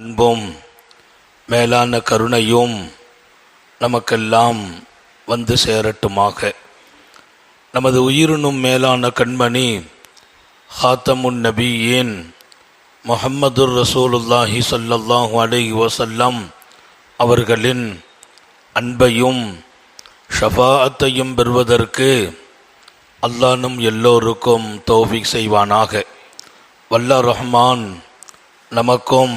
அன்பும் மேலான கருணையும் நமக்கெல்லாம் வந்து சேரட்டுமாக. நமது உயிரினும் மேலான கண்மணி ஹாத்தமுன் நபியேன் முஹம்மதுர் ரசூலுல்லாஹி ஸல்லல்லாஹு அலைஹி வசல்லம் அவர்களின் அன்பையும் ஷபாத்தையும் பெறுவதற்கு அல்லானும் எல்லோருக்கும் தௌஃபீக் செய்வானாக. வல்ல ரஹ்மான் நமக்கும்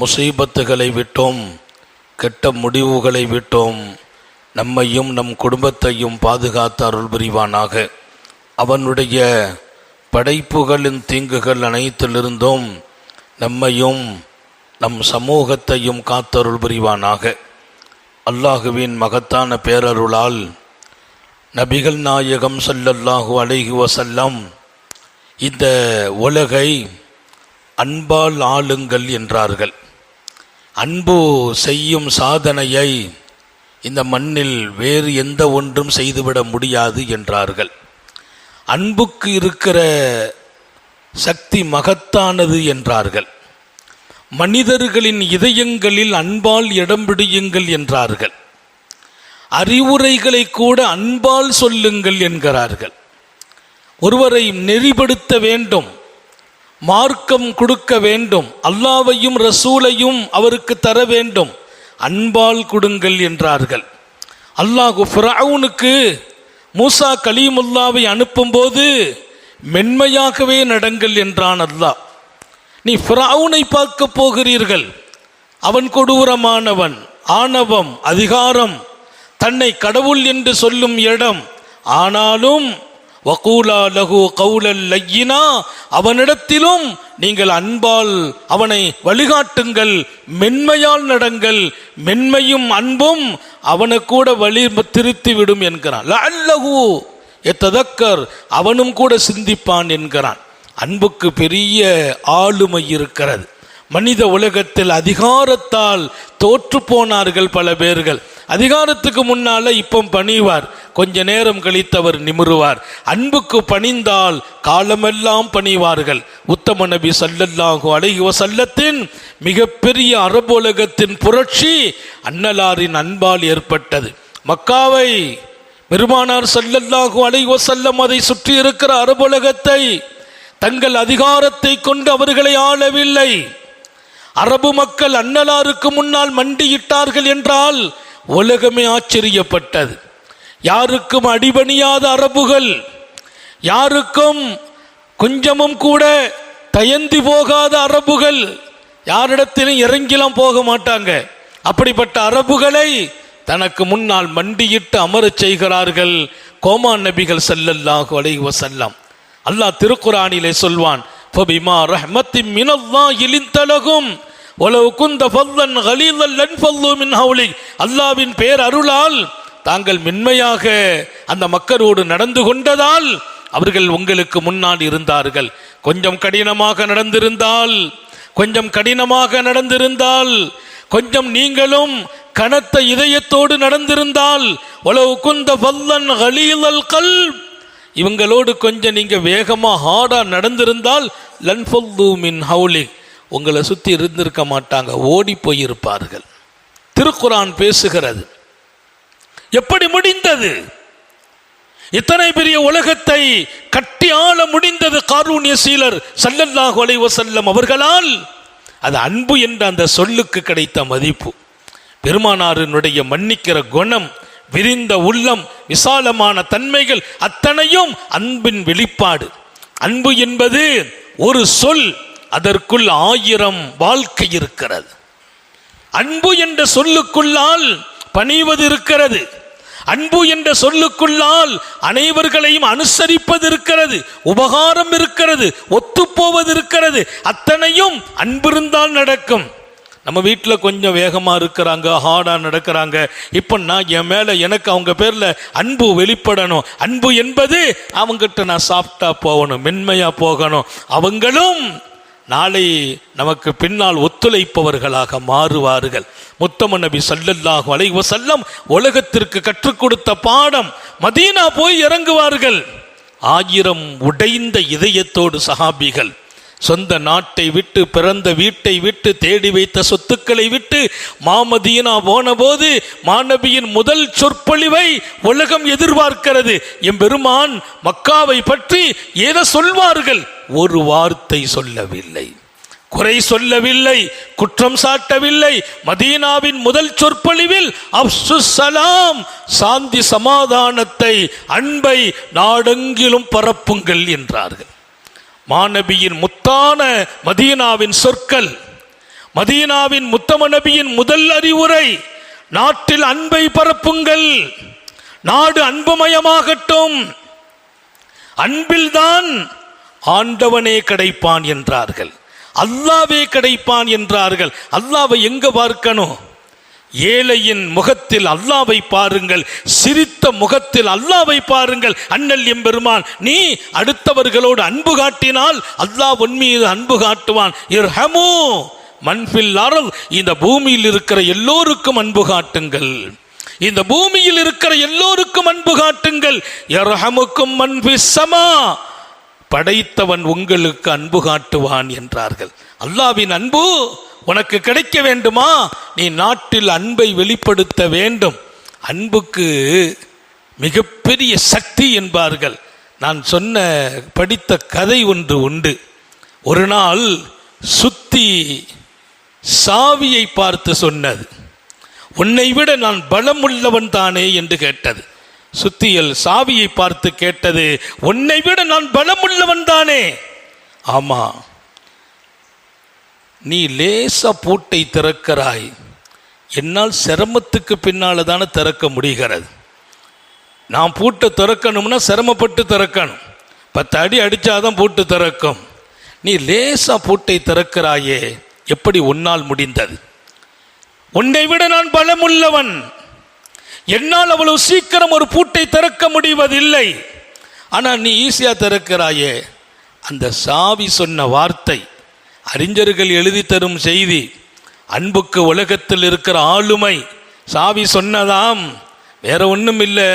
முசீபத்துகளை விட்டோம் கெட்ட முடிவுகளை விட்டோம். நம்மையும் நம் குடும்பத்தையும் பாதுகாத்து அருள் புரிவானாக அவனுடைய படைப்புகளின் தீங்குகள் அனைத்திலிருந்தும் நம்மையும் நம் சமூகத்தையும் காத்தருள் புரிவானாக அல்லாஹுவின் மகத்தான பேரருளால் நபிகள் நாயகம் சல்லல்லாஹு அலைஹி செல்லம் இந்த உலகை அன்பால் ஆளுங்கள் என்றார்கள். அன்பு செய்யும் சாதனையை இந்த மண்ணில் வேறு எந்த ஒன்றும் செய்துவிட முடியாது என்றார்கள். அன்புக்கு இருக்கிற சக்தி மகத்தானது என்றார்கள். மனிதர்களின் இதயங்களில் அன்பால் இடம் பிடியுங்கள் என்றார்கள். அறிவுரைகளை கூட அன்பால் சொல்லுங்கள் என்கிறார்கள். ஒருவரை நெறிப்படுத்த வேண்டும். மார்க்கம் கொடுக்க வேண்டும். அல்லாவையும் ரசூலையும் அவருக்கு தர வேண்டும். அன்பால் கொடுங்கள் என்றார்கள். அல்லாஹு ஃபிரவுனுக்கு மூசா கலீமுல்லாவை அனுப்பும்போது மென்மையாகவே நடங்கள் என்றான் அல்லாஹ். நீ ஃபிரவுனை பார்க்க போகிறீர்கள். அவன் கொடூரமானவன் ஆணவம் அதிகாரம் தன்னை கடவுள் என்று சொல்லும் இடம். ஆனாலும் வகூலா லகு கவுலல் லையினா அவனிடத்திலும் நீங்கள் அன்பால் அவனை வழிகாட்டுங்கள் மென்மையால் நடங்கள் மென்மையும் அன்பும் அவனை கூட வழி திருத்தி விடும் என்கிறான். அல்லகு எத்ததக்கர் அவனும் கூட சிந்திப்பான் என்கிறான். அன்புக்கு பெரிய ஆளுமை இருக்கிறது. மனித உலகத்தில் அதிகாரத்தால் தோற்று போனார்கள் பல பேர்கள். அதிகாரத்துக்கு முன்னால இப்போ பணிவார். கொஞ்ச நேரம் கழித்தவர் நிமிருவார். அன்புக்கு பணிந்தால் காலமெல்லாம் பணிவார்கள். உத்தம நபி சல்லல்லாஹு அலைஹி வஸல்லத்தின் மிகப்பெரிய அரபுலகத்தின் புரட்சி அன்னலாரின் அன்பால் ஏற்பட்டது. மக்காவை பெருமானார் சல்லல்லாஹு அலைஹி செல்லம் அதை சுற்றி இருக்கிற அரபுலகத்தை தங்கள் அதிகாரத்தை கொண்டு அவர்களை ஆளவில்லை. அரபு மக்கள் அன்னலாருக்கு முன்னால் மண்டியிட்டார்கள் என்றால் உலகமே ஆச்சரியப்பட்டது. யாருக்கும் அடிபணியாத அரபுகள் யாருக்கும் கொஞ்சமும் கூட தயந்தி போகாத அரபுகள் யாரிடத்திலும் இறங்கிலாம் போக மாட்டாங்க. அப்படிப்பட்ட அரபுகளை தனக்கு முன்னால் மண்டியிட்டு அமரச் செய்கிறார்கள் கோமான் நபிகள் செல்லல்லாஹு அலைஹி செல்லம் அல்லாஹ் திருக்குறானிலே சொல்வான் ஃபபிமா ரஹ்மத்தின் மினல்லாஹி லின்தலகும் அல்லாவின் குந்த ஃபல்லன் பேர் அருளால் தாங்கள் மென்மையாக அந்த மக்களோடு நடந்து கொண்டதால் அவர்கள் உங்களுக்கு முன்னால் இருந்தார்கள். கொஞ்சம் கடினமாக நடந்திருந்தால் கொஞ்சம் கடினமாக நடந்திருந்தால் கொஞ்சம் நீங்களும் கனத்த இதயத்தோடு நடந்திருந்தால் உலவு குந்த ஃபல்லன் கலீலல் கல் இவங்களோடு கொஞ்சம் நீங்க வேகமா ஹார்டா நடந்திருந்தால் லன்ஃபல்லு மின் ஹவுலிக் உங்களை சுற்றி இருந்திருக்க மாட்டாங்க ஓடி போயிருப்பார்கள். திருக்குரான் பேசுகிறது. எப்படி முடிந்தது? இத்தனை பெரிய உலகத்தை கட்டி ஆள முடிந்தது காரூண்ய சீலர் சல்லல்லாஹு அலைஹி செல்லம் அவர்களால்? அது அன்பு என்ற அந்த சொல்லுக்கு கிடைத்த மதிப்பு. பெருமானாரினுடைய மன்னிக்கிற குணம் விரிந்த உள்ளம் விசாலமான தன்மைகள் அத்தனையும் அன்பின் வெளிப்பாடு. அன்பு என்பது ஒரு சொல் அதற்குள் ஆயிரம் வாழ்க்கை இருக்கிறது. அன்பு என்ற சொல்லுக்குள்ளால் பணிவது இருக்கிறது. அன்பு என்ற சொல்லுக்குள்ளால் அனைவர்களையும் அனுசரிப்பது இருக்கிறது. உபகாரம் இருக்கிறது. ஒத்துப்போவது இருக்கிறது. அத்தனையும் அன்பிருந்தால் நடக்கும். நம்ம வீட்டில் கொஞ்சம் வேகமாக இருக்கிறாங்க ஹார்டாக நடக்கிறாங்க. இப்போ நான் என் மேலே எனக்கு அவங்க பேரில் அன்பு வெளிப்படணும். அன்பு என்பது அவங்ககிட்ட நான் சாஃப்டாக போகணும் மென்மையாக போகணும். அவங்களும் நாளை நமக்கு பின்னால் ஒத்துழைப்பவர்களாக மாறுவார்கள். முத்தம நபி சல்லல்லாஹு அலைவ செல்லம் உலகத்திற்கு கற்றுக் கொடுத்த பாடம் மதீனா போய் இறங்குவார்கள். ஆயிரம் உடைந்த இதயத்தோடு சஹாபிகள் சொந்த நாட்டை விட்டு பிறந்த வீட்டை விட்டு தேடி வைத்த சொத்துக்களை விட்டு மாமதீனா போனபோது மாநபியின் முதல் சொற்பொழிவை உலகம் எதிர்பார்க்கிறது. எம்பெருமான் மக்காவை பற்றி ஏதோ சொல்வார்கள். ஒரு வார்த்தை சொல்லவில்லை. குறை சொல்லவில்லை குற்றம் சாட்டவில்லை. மதீனாவின் முதல் சொற்பொழிவில் அப்சுசலாம் சாந்தி சமாதானத்தை அன்பை நாடெங்கிலும் பரப்புங்கள் என்றார்கள். மாணவியின் முத்தான மதீனாவின் சொற்கள் மதீனாவின் முத்தம நபியின் முதல் அறிவுரை நாட்டில் அன்பை பரப்புங்கள். நாடு அன்புமயமாகட்டும். அன்பில்தான் ஆண்டவனே கிடைப்பான் என்றார்கள். அல்லாவே கிடைப்பான் என்றார்கள். அல்லாவை எங்க பார்க்கணும்? ஏழையின் முகத்தில் அல்லாவை பாருங்கள். சிரித்த முகத்தில் அல்லாவை பாருங்கள். அண்ணல் எம்பெருமான் நீ அடுத்தவர்களோடு அன்பு காட்டினால் அல்லாஹ் உன் மீது அன்பு காட்டுவான். இர்ஹமோ மண்பில் அருள். இந்த பூமியில் இருக்கிற எல்லோருக்கும் அன்பு காட்டுங்கள். இந்த பூமியில் இருக்கிற எல்லோருக்கும் அன்பு காட்டுங்கள். எர்ஹமுக்கும் மன்பி சமா. படைத்தவன் உங்களுக்கு அன்பு காட்டுவான் என்றார்கள். அல்லாவின் அன்பு உனக்கு கிடைக்க வேண்டுமா? நீ நாட்டில் அன்பை வெளிப்படுத்த வேண்டும். அன்புக்கு மிகப்பெரிய சக்தி என்பார்கள். நான் சொன்ன படித்த கதை ஒன்று உண்டு. ஒரு நாள் சுத்தி சாவியை பார்த்து சொன்னது. உன்னை விட நான் பலமுள்ளவன் தானே? என்று கேட்டது. சுத்தியல் சாவியை பார்த்து கேட்டது உன்னை விட நான் பலமுள்ளவன் தானே? ஆமா. நீ லேசா பூட்டை திறக்கிறாய். என்னால் சிரமத்துக்கு பின்னால தானே திறக்க முடிகிறது. நான் பூட்டை திறக்கணும்னா சிரமப்பட்டு திறக்கணும். பத்து அடி அடிச்சாதான் பூட்டு திறக்கும். நீ லேசா பூட்டை திறக்கிறாயே எப்படி உன்னால் முடிந்தது? உன்னை விட நான் பலமுள்ளவன். என்னால் அவ்வளவு சீக்கிரம் ஒரு பூட்டை திறக்க முடிவதில்லை. ஆனால் நீ ஈஸியாக திறக்கிறாயே. அந்த சாவி சொன்ன வார்த்தை அறிஞர்கள் எழுதி தரும் செய்தி. அன்புக்கு உலகத்தில் இருக்கிற ஆளுமை சாவி சொன்னதாம். வேற ஒன்றும் இல்லை.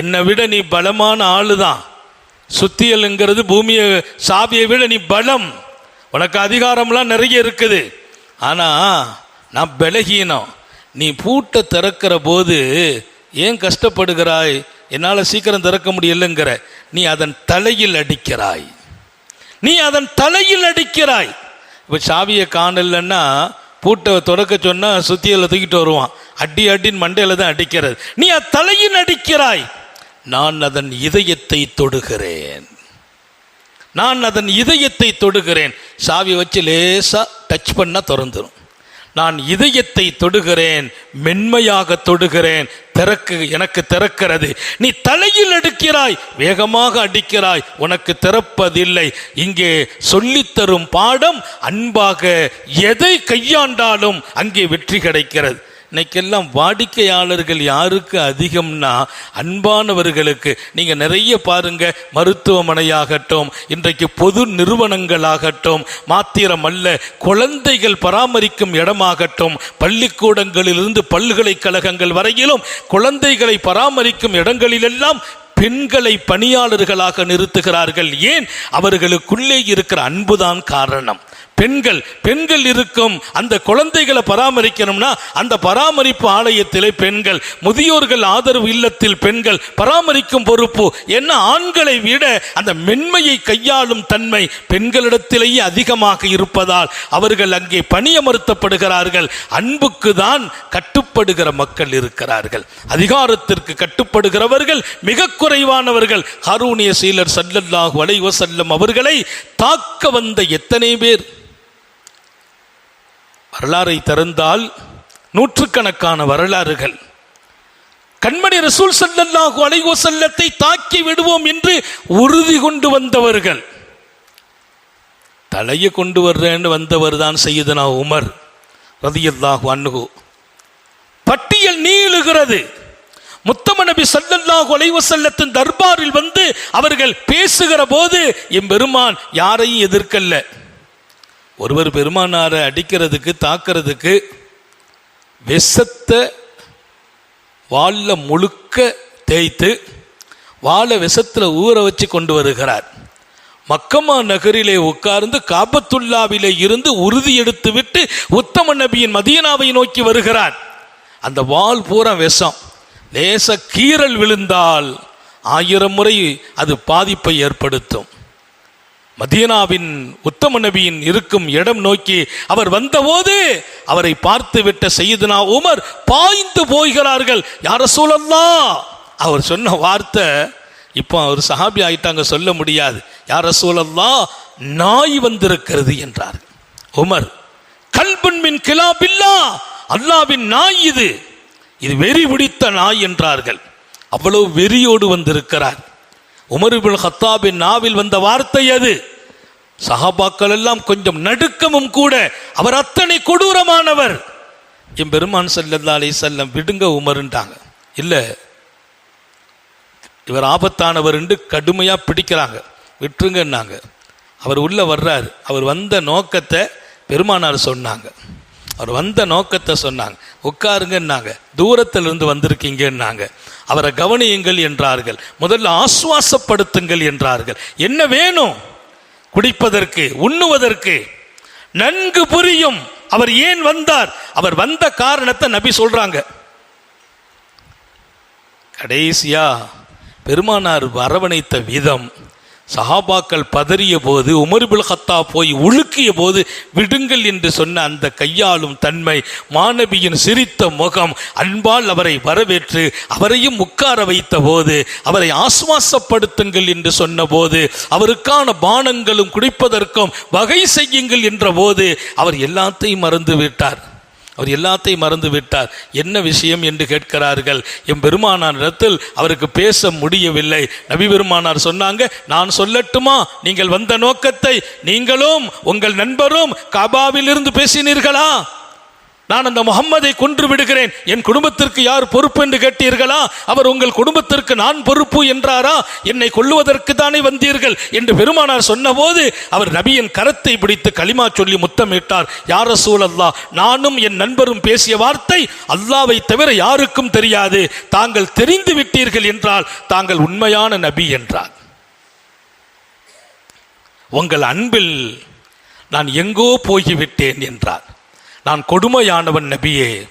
என்னை விட நீ பலமான ஆளு தான் சுத்தியலுங்கிறது பூமியை சாவியை விட நீ பலம். உனக்கு அதிகாரம்லாம் நிறைய இருக்குது. ஆனால் நான் பலகீனம். நீ பூட்டை திறக்கிற போது ஏன் கஷ்டப்படுகிறாய்? என்னால் சீக்கிரம் திறக்க முடியலைங்கிற. நீ அதன் தலையில் அடிக்கிறாய். நீ அதன் தலையில் அடிக்கிறாய். இப்போ சாவியை காணலன்னா பூட்டை தொடக்க சொன்னால் சுத்தியில் தூக்கிட்டு வருவான். அடி அடின்னு மண்டையில் தான் அடிக்கிறது. நீ அது தலையில் அடிக்கிறாய். நான் அதன் இதயத்தை தொடுகிறேன். நான் அதன் இதயத்தை தொடுகிறேன். சாவி வச்சு லேசாக டச் பண்ணால் திறந்துடும் நான் இதயத்தை தொடுகிறேன் மென்மையாக தொடுகிறேன் திறக்கு எனக்கு திறக்கிறது. நீ தலையில் அடிக்கிறாய் வேகமாக அடிக்கிறாய் உனக்கு திறப்பதில்லை. இங்கே சொல்லித்தரும் பாடம் அன்பாக எதை கையாண்டாலும் அங்கே வெற்றி கிடைக்கிறது. இன்னைக்கெல்லாம் வாடிக்கையாளர்கள் யாருக்கு அதிகம்னா அன்பானவர்களுக்கு. நீங்க நிறைய பாருங்க மருத்துவமனையாகட்டும் இன்றைக்கு பொது நிறுவனங்களாகட்டும் மாத்திரம் அல்ல குழந்தைகள் பராமரிக்கும் இடமாகட்டும் பள்ளிக்கூடங்களிலிருந்து பல்கலைக்கழகங்கள் வரையிலும் குழந்தைகளை பராமரிக்கும் இடங்களிலெல்லாம் பெண்களை பணியாளர்களாக நிறுத்துகிறார்கள். ஏன்? அவர்களுக்குள்ளே இருக்கிற அன்புதான் காரணம். பெண்கள் பெண்கள் இருக்கும் அந்த குழந்தைகளை பராமரிக்கணும்னா அந்த பராமரிப்பு ஆலயத்திலே பெண்கள் முதியோர்கள் ஆதரவு இல்லத்தில் பெண்கள் பராமரிக்கும் பொறுப்பு. என்ன ஆண்களை விட அந்த மென்மையை கையாளும் தன்மை பெண்களிடத்திலேயே அதிகமாக இருப்பதால் அவர்கள் அங்கே பணியமர்த்தப்படுகிறார்கள். அன்புக்கு தான் கட்டுப்படுகிற மக்கள் இருக்கிறார்கள். அதிகாரத்திற்கு கட்டுப்படுகிறவர்கள் மிக குறைவானவர்கள். ஹரூனிய சீலர் சல்லல்லாஹு அலைவசல்லம் அவர்களை தாக்க வந்த எத்தனை பேர்? வரலாறை திறந்தால் நூற்றுக்கணக்கான வரலாறுகள். கண்மணி ரசூல் ஸல்லல்லாஹு அலைகோ செல்லத்தை தாக்கி விடுவோம் என்று உறுதி கொண்டு வந்தவர்கள். தலையை கொண்டு வர்றேன்னு வந்தவர் தான் செய்யுதுனா உமர் ரதியல்லாஹு அன்னுகு பட்டியல் நீளுகிறது. முத்தம நபி சல்லல்லாஹு அலைஹி செல்லத்தின் தர்பாரில் வந்து அவர்கள் பேசுகிற போது எம்பெருமான் யாரையும் எதிர்க்கல்ல ஒருவர் பெருமானாரை அடிக்கிறதுக்கு தாக்கிறதுக்கு விஷத்தை வால்ல முழுக்க தேய்த்து வாழை விஷத்தில் ஊற வச்சு கொண்டு வருகிறார். மக்கமா நகரிலே உட்கார்ந்து காபத்துல்லாவிலே இருந்து உறுதி எடுத்து விட்டு உத்தம நபியின் மதியனாவை நோக்கி வருகிறார். அந்த வால் பூரா விஷம். லேச கீறல் விழுந்தால் ஆயிரம் முறை அது பாதிப்பை ஏற்படுத்தும். மதீனாவின் உத்தம நபியின் இருக்கும் இடம் நோக்கி அவர் வந்தபோது அவரை பார்த்து விட்ட செய்தனா உமர் பாய்ந்து போகிறார்கள். யார சூழல்லா அவர் சொன்ன வார்த்தை இப்போ அவர் சஹாபி ஆயிட்டாங்க சொல்ல முடியாது. யார சூழல்லா நாய் வந்திருக்கிறது என்றார். உமர் கல்புன் மின் கிலாபில்லா அல்லாவின் நாய் இது. இது வெறி பிடித்த நாய் என்றார்கள். அவ்வளவு வெறியோடு வந்திருக்கிறார். உமருபின் ஹத்தாபின் நாவில் வந்த வார்த்தை அது. சஹாபாக்கள் எல்லாம் கொஞ்சம் நடுக்கமும் கூட அவர் அத்தனை கொடூரமானவர். எம்பெருமான் சல்லல்லா அலி செல்லம் விடுங்க உமருன்ட்டாங்க இல்லை இவர் ஆபத்தானவர் என்று கடுமையா பிடிக்கிறாங்க. விட்டுருங்கன்னாங்க. அவர் உள்ள வர்றார். அவர் வந்த நோக்கத்தை பெருமானார் சொன்னாங்க. அவர் வந்த நோக்கத்தை சொன்னாங்க. உட்காருங்கன்னாங்க. தூரத்தில் இருந்து வந்திருக்கீங்கன்னாங்க. அவரை கவனியுங்கள் என்றார்கள். முதல்ல ஆசுவாசப்படுத்துங்கள் என்றார்கள். என்ன வேணும்? குடிப்பதற்கு உண்ணுவதற்கு. நன்கு புரியும். அவர் ஏன் வந்தார்? அவர் வந்த காரணத்தை நபி சொல்றாங்க. கடைசியா பெருமானார் வரவணைத்த விதம் சஹாபாக்கள் பதறிய போது உமர்புல் ஹத்தா போய் உழுக்கிய போது விடுங்கள் என்று சொன்ன அந்த கையாளும் தன்மை மாணவியின் சிரித்த முகம் அன்பால் அவரை வரவேற்று அவரையும் உட்கார வைத்த போது அவரை ஆசுவாசப்படுத்துங்கள் என்று சொன்னபோது அவருக்கான பானங்களும் குடிப்பதற்கும் வகை செய்யுங்கள் என்ற போது அவர் எல்லாத்தையும் மறந்து விட்டார். அவர் எல்லாத்தையும் மறந்து விட்டார் என்ன விஷயம் என்று கேட்கிறார்கள்? என் பெருமானாரிடத்தில் அவருக்கு பேச முடியவில்லை. நபி பெருமானார் சொன்னாங்க நான் சொல்லட்டுமா? நீங்கள் வந்த நோக்கத்தை நீங்களும் உங்கள் நண்பரும் கபாவில் இருந்து பேசினீர்களா? நான் அந்த முகம்மதை கொன்று விடுகிறேன். என் குடும்பத்திற்கு யார் பொறுப்பு என்று கேட்டீர்களா? அவர் உங்கள் குடும்பத்திற்கு நான் பொறுப்பு என்றாரா? என்னை கொல்லுவதற்கு தானே வந்தீர்கள் என்று பெருமானார் சொன்னபோது அவர் நபியின் கரத்தை பிடித்து களிமா சொல்லி முத்தமிட்டார். யார சூழல்லா நானும் என் நண்பரும் பேசிய வார்த்தை அல்லாவை தவிர யாருக்கும் தெரியாது. தாங்கள் தெரிந்து விட்டீர்கள் என்றால் தாங்கள் உண்மையான நபி என்றார். உங்கள் அன்பில் நான் எங்கோ போய்விட்டேன் என்றார். நான் கொடுமையானவன் நபியே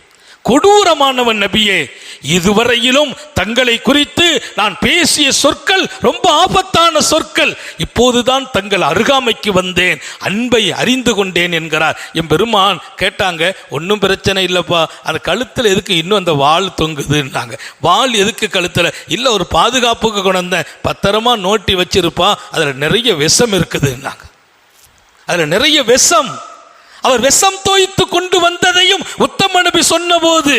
கொடூரமானவன் நபியே. இதுவரையிலும் தங்களை குறித்து நான் பேசிய சொற்கள் ரொம்ப ஆபத்தான சொற்கள். இப்போதுதான் தங்கள் அருகாமைக்கு வந்தேன் அன்பை அறிந்து கொண்டேன் என்கிறார். என் பெருமான் கேட்டாங்க ஒன்றும் பிரச்சனை இல்லைப்பா அந்த கழுத்தில் எதுக்கு இன்னும் அந்த வாள் தொங்குதுன்னாங்க. வாள் எதுக்கு கழுத்தில்? இல்லை ஒரு பாதுகாப்புக்கு கொண்ட பத்திரமா நோட்டி வச்சிருப்பா அதில் நிறைய விஷம் இருக்குதுன்னாங்க. அதில் நிறைய விஷம் அவர் விஷம் தோய்த்து கொண்டு வந்ததையும் உத்தம நபி சொன்னபோது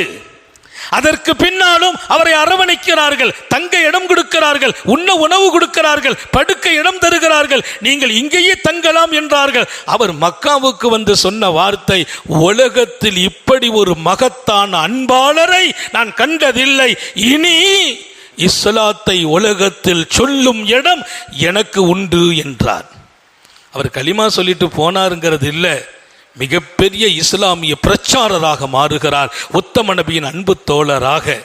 அதற்கு பின்னாலும் அவரை அரவணைக்கிறார்கள் தங்க இடம் கொடுக்கிறார்கள் உண்ண உணவு கொடுக்கிறார்கள் படுக்க இடம் தருகிறார்கள் நீங்கள் இங்கேயே தங்கலாம் என்றார்கள். அவர் மக்காவுக்கு வந்து சொன்ன வார்த்தை உலகத்தில் இப்படி ஒரு மகத்தான அன்பாளரை நான் கண்டதில்லை. இனி இஸ்லாத்தை உலகத்தில் சொல்லும் இடம் எனக்கு உண்டு என்றார். அவர் களிமா சொல்லிட்டு போனாருங்கிறது இல்லை. மிகப்பெரிய இஸ்லாமிய பிரச்சாரராக மாறுகிறார் உத்தம நபியின் அன்பு தோழராக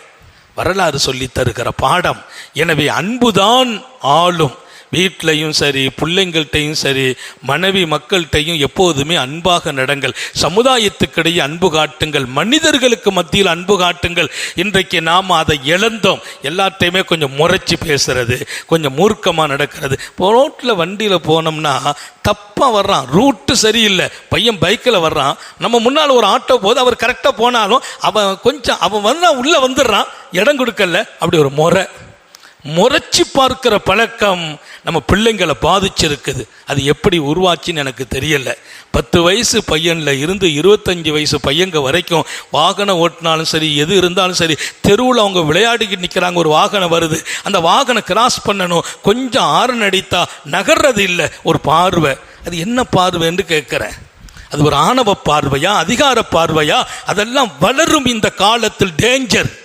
வரலாறு சொல்லி தருகிற பாடம். எனவே அன்புதான் ஆளும். வீட்லையும் சரி பிள்ளைங்கள்ட்டையும் சரி மனைவி மக்கள்கிட்டையும் எப்போதுமே அன்பாக நடங்கள். சமுதாயத்துக்கிடையே அன்பு காட்டுங்கள். மனிதர்களுக்கு மத்தியில் அன்பு காட்டுங்கள். இன்றைக்கு நாம் அதை இழந்தோம். எல்லாத்தையுமே கொஞ்சம் முறைச்சி பேசுறது கொஞ்சம் மூர்க்கமாக நடக்கிறது. ரோட்டில் வண்டியில் போனோம்னா தப்பாக வர்றான். ரூட்டு சரியில்லை. பையன் பைக்கில் வர்றான். நம்ம முன்னால் ஒரு ஆட்டோ போது அவர் கரெக்டாக போனாலும் அவன் கொஞ்சம் அவன் வந்தால் உள்ளே வந்துடுறான். இடம் கொடுக்கல. அப்படி ஒரு முறை. முறைச்சி பார்க்கிற பழக்கம் நம்ம பிள்ளைங்களை பாதிச்சிருக்குது. அது எப்படி உருவாச்சுன்னு எனக்கு தெரியல. பத்து வயசு பையனில் இருந்து இருபத்தஞ்சி வயசு பையங்க வரைக்கும் வாகனம் ஓட்டினாலும் சரி எது இருந்தாலும் சரி தெருவில் அவங்க விளையாடிக்கிட்டு நிற்கிறாங்க ஒரு வாகனம் வருது. அந்த வாகனம் கிராஸ் பண்ணணும். கொஞ்சம் ஆரன் அடித்தா நகர்றது இல்லை. ஒரு பார்வை. அது என்ன பார்வைன்னு கேட்குறேன். அது ஒரு ஆணவ பார்வையா அதிகார பார்வையா? அதெல்லாம் வளரும் இந்த காலத்தில் டேஞ்சர்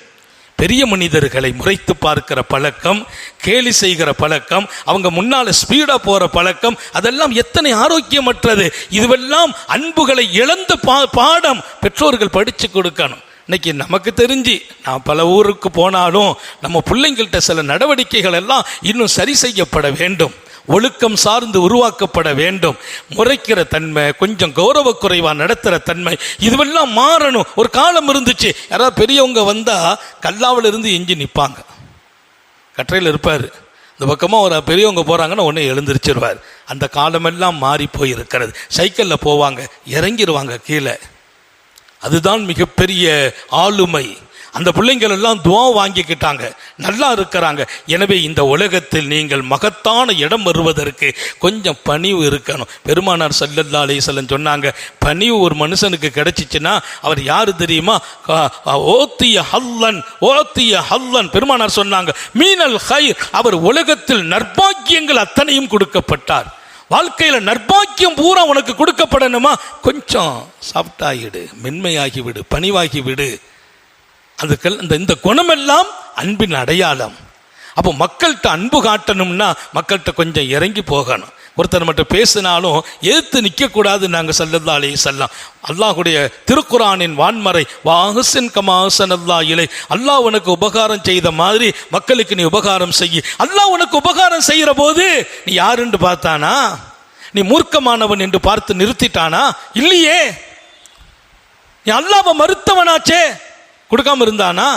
பெரிய மனிதர்களை முறைத்து பார்க்கிற பழக்கம் கேலி செய்கிற பழக்கம் அவங்க முன்னால் ஸ்பீடாக போகிற பழக்கம் அதெல்லாம் எத்தனை ஆரோக்கியமற்றது. இதுவெல்லாம் அன்புகளை இழந்த பா பாடம் பெற்றோர்கள் படித்து கொடுக்கணும். இன்னைக்கு நமக்கு தெரிஞ்சு நான் பல ஊருக்கு போனாலும் நம்ம பிள்ளைங்கள்ட்ட சில நடவடிக்கைகள் எல்லாம் இன்னும் சரி செய்யப்பட வேண்டும். ஒழுக்கம் சார்ந்து உருவாக்கப்பட வேண்டும். முறைக்கிற தன்மை கொஞ்சம் கௌரவ குறைவாக நடத்துகிற தன்மை இதுவெல்லாம் மாறணும். ஒரு காலம் இருந்துச்சு. யாராவது பெரியவங்க வந்தால் கல்லாவில் இருந்து எஞ்சி நிற்பாங்க கற்றையில் இருப்பார். இந்த பக்கமாக ஒரு பெரியவங்க போகிறாங்கன்னா உடனே எழுந்திருச்சிருவார். அந்த காலமெல்லாம் மாறி போய் இருக்கிறது. சைக்கிளில் போவாங்க இறங்கிடுவாங்க கீழே. அதுதான் மிகப்பெரிய ஆளுமை. அந்த பிள்ளைங்கள் எல்லாம் துவா வாங்கிக்கிட்டாங்க. நல்லா இருக்கிறாங்க. எனவே இந்த உலகத்தில் நீங்கள் மகத்தான இடம் வருவதற்கு கொஞ்சம் பணிவு இருக்கணும். பெருமானார் சல்லல்லா அலிசல்லன் சொன்னாங்க பணிவு ஒரு மனுஷனுக்கு கிடைச்சிச்சுன்னா அவர் யார் தெரியுமா? ஓத்திய ஹல்லன் ஓத்திய ஹல்லன். பெருமானார் சொன்னாங்க மீனல் ஹைர். அவர் உலகத்தில் நற்பாக்கியங்கள் அத்தனையும் கொடுக்கப்பட்டார். வாழ்க்கையில் நற்பாக்கியம் பூரா உனக்கு கொடுக்கப்படணுமா? கொஞ்சம் சாஃப்டாகிடு மென்மையாகி விடு அதுக்கள் இந்த இந்த குணமெல்லாம் அன்பின் அடையாளம். அப்போ மக்கள்கிட்ட அன்பு காட்டணும்னா மக்கள்கிட்ட கொஞ்சம் இறங்கி போகணும். ஒருத்தர் மட்டும் பேசினாலும் எதிர்த்து நிற்கக்கூடாது நாங்கள் சல்லல்லா அலி செல்லாம் அல்லாஹுடைய திருக்குரானின் வான்மறை வாஹசின் கமாசன் அல்லா இலை அல்லாஹ் உனக்கு உபகாரம் செய்த மாதிரி மக்களுக்கு நீ உபகாரம் செய்ய. அல்லாஹ் உனக்கு உபகாரம் செய்கிற போது நீ யாருன்னு பார்த்தானா? நீ மூர்க்கமானவன் என்று பார்த்து நிறுத்திட்டானா? இல்லையே. நீ அல்லாவை மறுத்தவனாச்சே. கொடுக்காம இருந்தானா?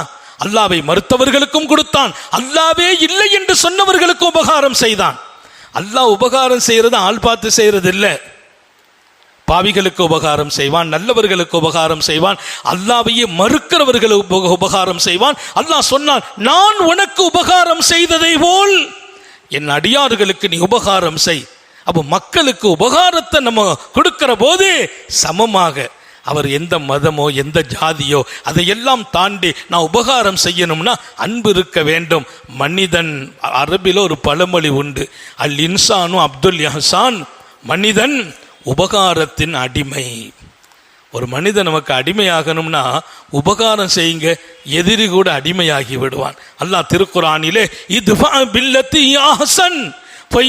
அல்லாவை மறுத்தவர்களுக்கும் கொடுத்தான். அல்லாவே இல்லை என்று சொன்னவர்களுக்கும் உபகாரம் செய்தான். அல்லாஹ் உபகாரம் செய்யறது ஆள் பார்த்து செய்யறது இல்லை பாவிகளுக்கு உபகாரம் செய்வான் நல்லவர்களுக்கு உபகாரம் செய்வான். அல்லாவையே மறுக்கிறவர்களுக்கு உபகாரம் செய்வான். அல்லாஹ் சொன்னான் நான் உனக்கு உபகாரம் செய்ததை போல் என் அடியார்களுக்கு நீ உபகாரம் செய். அப்போ மக்களுக்கு உபகாரத்தை நம்ம கொடுக்கிற போது சமமாக அவர் எந்த மதமோ எந்த ஜாதியோ அதையெல்லாம் தாண்டி நான் உபகாரம் செய்யணும்னா அன்பு இருக்க வேண்டும். மனிதன் அரபில் ஒரு பழமொழி உண்டு. அல் இன்சானும் அப்துல் யஹசான் மனிதன் உபகாரத்தின் அடிமை. ஒரு மனிதன் நமக்கு அடிமையாகணும்னா உபகாரம் செய்யுங்க எதிரி கூட அடிமையாகி விடுவான். அல்லாஹ் திருக்குறானிலே இது பில்லத்தி யாஹசன்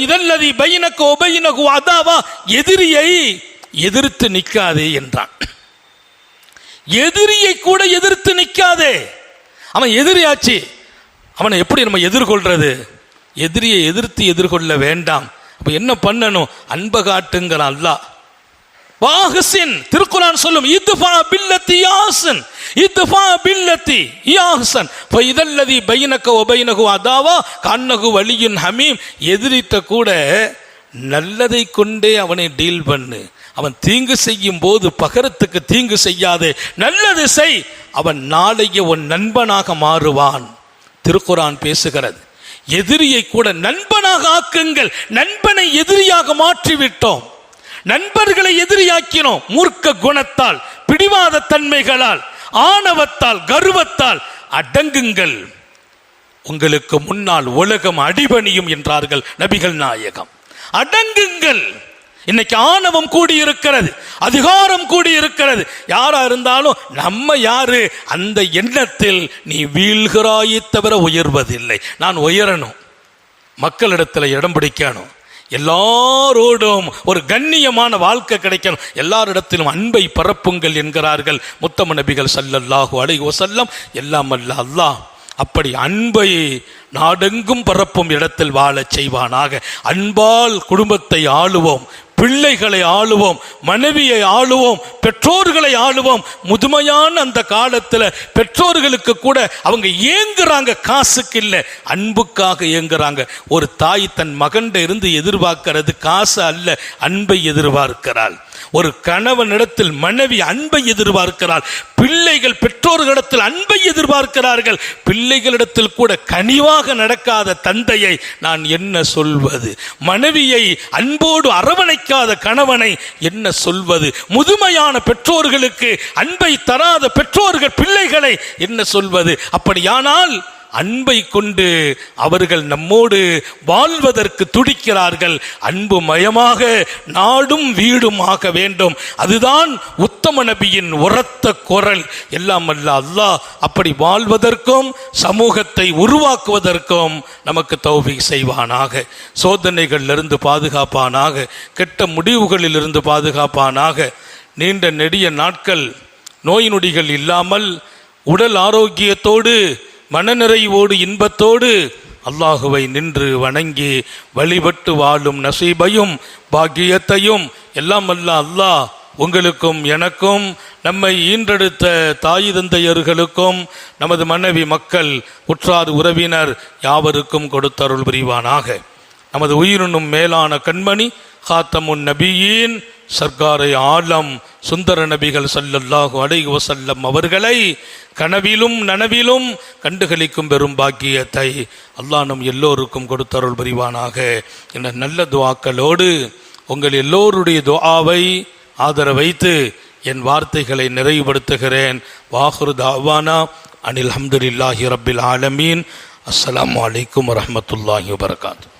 இதல்லதி பைனக்கு அதாவா எதிரியை எதிர்த்து நிற்காதே என்றான். எதிரியை கூட எதிர்த்து நிற்காதே அவன் எதிரியாச்சு. அவனை எப்படி நம்ம எதிர்கொள்றது? எதிரியை எதிர்த்து எதிர்கொள்ள வேண்டாம். அப்போ என்ன பண்ணணும்? அன்பை காட்டுங்கிறான் அல்லாஹ். வாஹசின் திருக்குறான் சொல்லும் இதுஃபா பில்லத்தி யாசன் இதுஃபா பில்லத்தி யாசன் இப்போ இதல்லதி பைனக ஒபைனகு அதாவா கண்ணகு வலியின் ஹமீம். எதிரிட்ட கூட நல்லதை கொண்டே அவனை டீல் பண்ணு. அவன் தீங்கு செய்யும் போது பகரத்துக்கு தீங்கு செய்யாது. நல்லது செய். அவன் நாளைய உன் நண்பனாக மாறுவான். திருக்குரான் பேசுகிறது. எதிரியை கூட நண்பனாக ஆக்குங்கள். நண்பனை எதிரியாக மாற்றிவிட்டோம். நண்பர்களை எதிரியாக்கினோம். மூர்க்க குணத்தால் பிடிவாத தன்மைகளால் ஆணவத்தால் கர்வத்தால் அடங்குங்கள். உங்களுக்கு முன்னால் உலகம் அடிபணியும் என்றார்கள் நபிகள் நாயகம். அடங்குங்கள். இன்னைக்கு ஆணவம் கூடி இருக்கிறது அதிகாரம் கூடி இருக்கிறது யாரா இருந்தாலும் நம்ம யாரு? அந்த எண்ணத்தில் நீ வீழ்கிறாயே தவிர உயர்வதில்லை. நான் உயரணும். மக்களிடத்தில் இடம் பிடிக்கணும். எல்லாரோடும் ஒரு கண்ணியமான வாழ்க்கை கிடைக்கணும். எல்லாரிடத்திலும் அன்பை பரப்புங்கள் என்கிறார்கள் முத்தம நபிகள் சல்லல்லாஹு அலைஹி செல்லம் எல்லாம் அல்ல அல்லாஹ். அப்படி அன்பை நாடெங்கும் பரப்பும் இடத்தில் வாழச் செய்வானாக. அன்பால் குடும்பத்தை ஆளுவோம். பிள்ளைகளை ஆளுவோம் மனைவியை ஆளுவோம் பெற்றோர்களை ஆளுவோம். முதுமையான அந்த காலத்தில் பெற்றோர்களுக்கு கூட அவங்க ஏங்குறாங்க காசுக்கு இல்லை அன்புக்காக ஏங்குறாங்க. ஒரு தாய் தன் மகன்ட இருந்து எதிர்பார்க்கிறது காசு அல்ல அன்பை எதிர்பார்க்கிறாள். ஒரு கணவனிடத்தில் மனைவி அன்பை எதிர்பார்க்கிறாள் பிள்ளைகள் பெற்றோர்களிடத்தில் அன்பை எதிர்பார்க்கிறார்கள் பிள்ளைகளிடத்தில் கூட கனிவாக நடக்காத தந்தையை நான் என்ன சொல்வது? மனைவியை அன்போடு அரவணைக்காத கணவனை என்ன சொல்வது? முதுமையான பெற்றோர்களுக்கு அன்பை தராத பெற்றோர்கள் பிள்ளைகளை என்ன சொல்வது? அப்படியானால் அன்பை கொண்டு அவர்கள் நம்மோடு வாழ்வதற்கு துடிக்கிறார்கள். அன்பு மயமாக நாடும் வீடும் ஆக வேண்டும். அதுதான் உத்தம நபியின் உரத்த குரல். எல்லாம் அல்ல அல்லாஹ் அப்படி வாழ்வதற்கும் சமூகத்தை உருவாக்குவதற்கும் நமக்கு தௌபி செய்வானாக. சோதனைகளிலிருந்து பாதுகாப்பானாக. கெட்ட முடிவுகளிலிருந்து பாதுகாப்பானாக. நீண்ட நெடிய நாட்கள் நோய் நொடிகள் இல்லாமல் உடல் ஆரோக்கியத்தோடு மனநிறைவோடு இன்பத்தோடு அல்லாஹுவை நின்று வணங்கி வழிபட்டு வாழும் நசீபையும் பாக்கியத்தையும் எல்லாம் அல்ல அல்லாஹ் உங்களுக்கும் எனக்கும் நம்மை ஈன்றெடுத்த தாய் தந்தையர்களுக்கும் நமது மனைவி மக்கள் உற்றார் உறவினர் யாவருக்கும் கொடுத்தருள் புரிவானாக. நமது உயிரினும் மேலான கண்மணி காத்தமுன் நபியின் சர்க்காரை ஆலம் சுந்தர நபிகள் சல்லல்லாஹு அலைஹி வஸல்லம் அவர்களை கனவிலும் நனவிலும் கண்டுகளிக்கும் பெரும் பாக்கியத்தை அல்லாஹ் நம் எல்லோருக்கும் கொடுத்தருள் புரிவானாக. என்ற நல்ல துவாக்களோடு உங்கள் எல்லோருடைய துவாவை ஆதரவைத்து என் வார்த்தைகளை நிறைவுபடுத்துகிறேன். வாஹுரு தாவானா அனில் அஹமதுல்லாஹி ரபில் ஆலமீன். அஸ்லாம் வலைக்கம் வரமத்துல்லாஹி வபர்காத்து